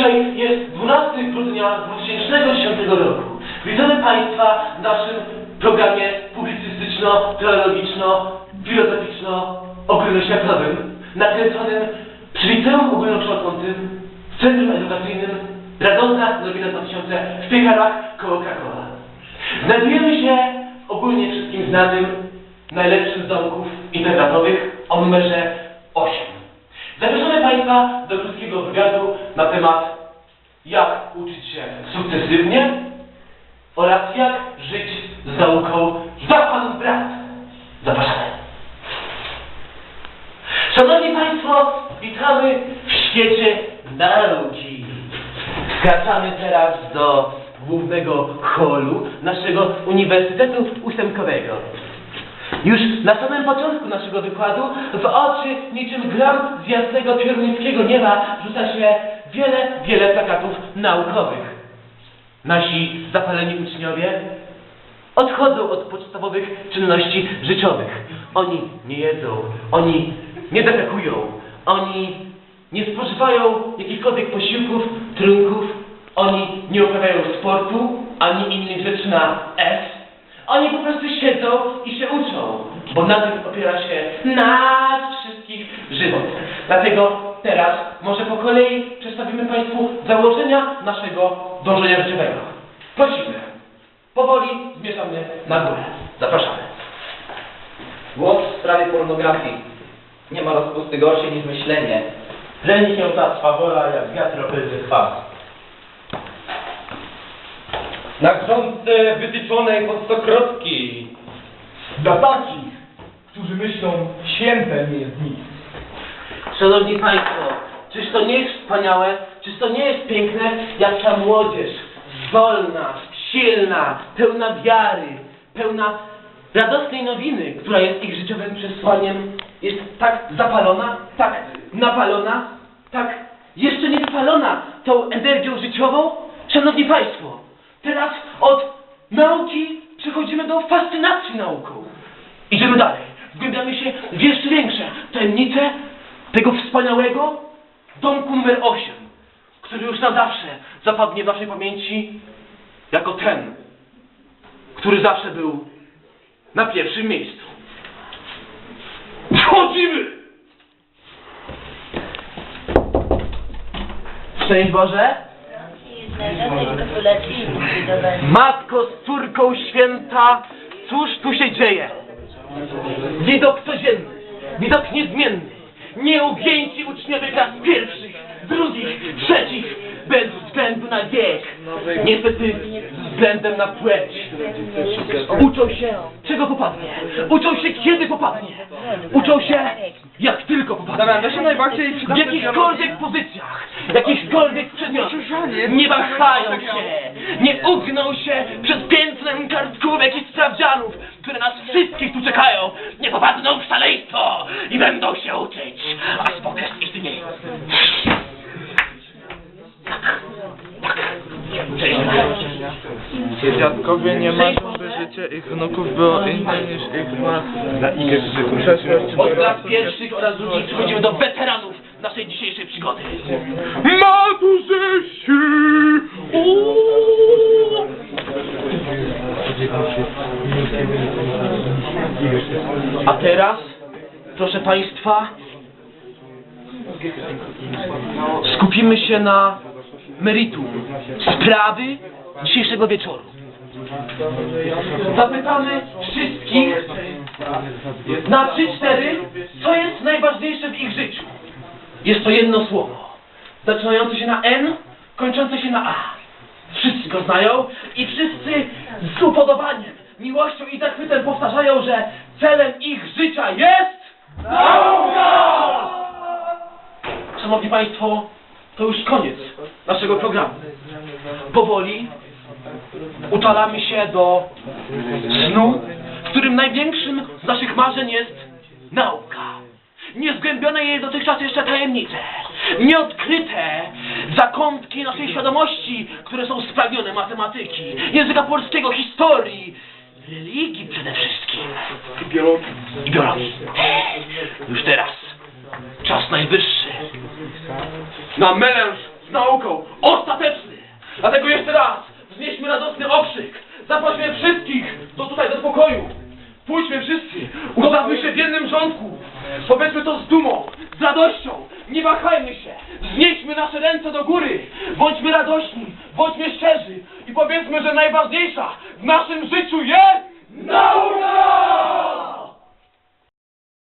Dzisiaj jest 12 grudnia 2010 roku. Witamy Państwa w naszym programie publicystyczno-teologiczno-filozoficzno-ogólnoświatowym nakręconym przy Liceum Ogólnokształcącym w Centrum Edukacyjnym Radonna Nowina 2000 w Piekarach koło Krakowa. Znajdujemy się w ogólnie wszystkim znanym najlepszym z domków internetowych o numerze 8. Zapraszamy Państwa do krótkiego wywiadu na temat jak uczyć się sukcesywnie oraz jak żyć z nauką za Pan brat. Zapraszamy. Szanowni Państwo, witamy w świecie nauki. Wkraczamy teraz do głównego holu naszego Uniwersytetu Ósemkowego. Już na samym początku naszego wykładu w oczy niczym gram z jasnego pieruńskiego nieba rzuca się wiele, wiele plakatów naukowych. Nasi zapaleni uczniowie odchodzą od podstawowych czynności życiowych. Oni nie jedzą, oni nie defekują, oni nie spożywają jakichkolwiek posiłków, trunków, oni nie uprawiają sportu, ani innych rzeczy na S. Oni po prostu siedzą i się uczą, bo na tym opiera się nasz wszystkich żywot. Dlatego teraz może po kolei przedstawimy Państwu założenia naszego dążenia żywego. Prosimy, powoli zmierzamy na górę. Zapraszamy. Głos w sprawie pornografii. Nie ma rozpusty gorszej niż myślenie. Pleni się ta swawola jak wiatr opylny kwas. Na grządce wytyczonej pod stokrotki. Dla takich, którzy myślą, święte nie jest nic. Szanowni Państwo, czyż to nie jest wspaniałe, czyż to nie jest piękne, jak ta młodzież, wolna, silna, pełna wiary, pełna radosnej nowiny, która jest ich życiowym przesłaniem, jest tak zapalona, tak napalona, tak jeszcze nie wypalona tą energią życiową? Szanowni Państwo, teraz od nauki przechodzimy do fascynacji nauką. Idziemy dalej. Wgłębiamy się w jeszcze większe tajemnice tego wspaniałego domku numer 8, który już na zawsze zapadnie w naszej pamięci jako ten, który zawsze był na pierwszym miejscu. Wchodzimy! Szczęść Boże! Matko z córką święta, cóż tu się dzieje? Widok codzienny, widok niezmienny, nieugięci uczniowie klas pierwszych, drugich, trzecich, bez względu na wiek, niestety z względem na płeć. Uczą się, czego popadnie, uczą się, kiedy popadnie, uczą się, jak tylko popadnie. to się najbardziej W jakichkolwiek pozycjach, jakichkolwiek przedmiotach, nie wahają się, nie ugną się przed piętnem kartkówek i sprawdzianów, które nas wszystkich tu czekają, nie popadną w szaleństwo i będą się uczyć, Dziadkowie nie marzą, by życie ich wnuków było inne niż ich matki. Przeszłość Od lat pierwszych oraz drugich przechodzimy do weteranów naszej dzisiejszej przygody. Maturzesi! A teraz, proszę Państwa, skupimy się na meritum sprawy dzisiejszego wieczoru. Zapytamy wszystkich na trzy, cztery, co jest najważniejsze w ich życiu. Jest to jedno słowo, zaczynające się na N, kończące się na A. Wszyscy go znają i wszyscy z upodobaniem, miłością i zachwytem powtarzają, że celem ich życia jest nauka! Szanowni Państwo, to już koniec naszego programu. Powoli utalamy się do snu, w którym największym z naszych marzeń jest nauka. Niezgłębione jej dotychczas jeszcze tajemnice, nieodkryte zakątki naszej świadomości, które są spragnione matematyki, języka polskiego, historii, religii przede wszystkim. I biologii. I biologii. Już teraz czas najwyższy na melanż z nauką, ostateczny. Dlatego jeszcze raz wznieśmy radosny okrzyk. Zaprośmy wszystkich do tutaj do pokoju. Pójdźmy wszyscy, ustawmy się w jednym rządku. Powiedzmy to z dumą, z radością. Nie wahajmy się. Wznieśmy nasze ręce do góry. Bądźmy radośni, bądźmy szczerzy i powiedzmy, że najważniejsza w naszym życiu jest nauka!